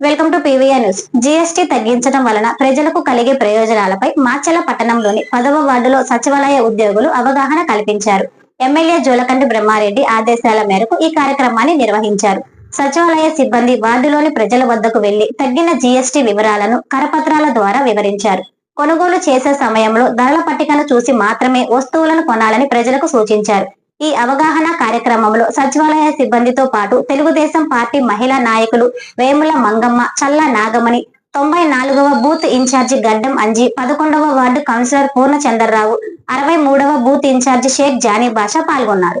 Welcome to PVR news GST తగ్గించడం వలన ప్రజలకు కలిగే ప్రయోజనాలపై మాచల పట్టణంలోని పదవ వార్డులో సచివాలయ ఉద్యోగులు అవగాహన కల్పించారు. ఎమ్మెల్యే జోలకంటి బ్రహ్మారెడ్డి ఆదేశాల మేరకు ఈ కార్యక్రమాన్ని నిర్వహించారు. సచివాలయ సిబ్బంది వార్డులోని ప్రజల వద్దకు వెళ్ళి తగ్గిన జీఎస్టీ వివరాలను కరపత్రాల ద్వారా వివరించారు. కొనుగోలు చేసే సమయంలో ధరల పట్టికను చూసి మాత్రమే వస్తువులను కొనాలని ప్రజలకు సూచించారు. ఈ అవగాహన కార్యక్రమంలో సచివాలయ సిబ్బందితో పాటు తెలుగుదేశం పార్టీ మహిళా నాయకులు వేముల మంగమ్మ చల్ల నాగమణి తొంభై నాలుగవ బూత్ ఇన్ఛార్జి గడ్డం అంజి పదకొండవ వార్డు కౌన్సిలర్ పూర్ణచంద్రరావు అరవై మూడవ బూత్ ఇన్ఛార్జి షేక్ జానీ బాషా పాల్గొన్నారు.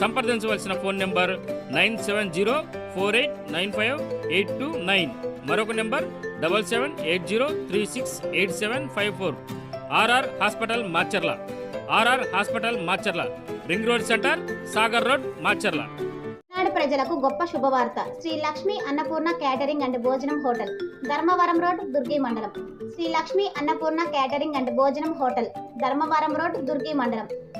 సంప్రదించవలసిన phone number nine seven zero four eight nine five eight two nine. మరొక number double seven eight zero three six eight seven five four. RR hospital Macherla RR hospital Macherla ring road centre Sagar road Macherla ప్రజలకు గొప్ప శుభవార్త. Shri Lakshmi Annapurna catering and భోజనం hotel Dharmavaram road Durgi మండలం. Shri Lakshmi Annapurna catering and భోజనం hotel Dharmavaram road Durgi మండలం.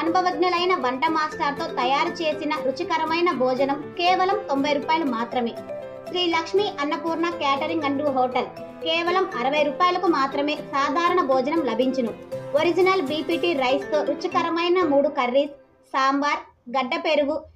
అనుభవజ్ఞులైన వంట మాస్టర్తో తయారు చేసిన రుచికరమైన భోజనం కేవలం తొంభై రూపాయలు మాత్రమే. Shri Lakshmi Annapurna catering and hotel కేవలం అరవై రూపాయలకు మాత్రమే సాధారణ భోజనం లభించును. ఒరిజినల్ బీపీటీ రైస్తో రుచికరమైన మూడు కర్రీస్ సాంబార్ గడ్డ పెరుగు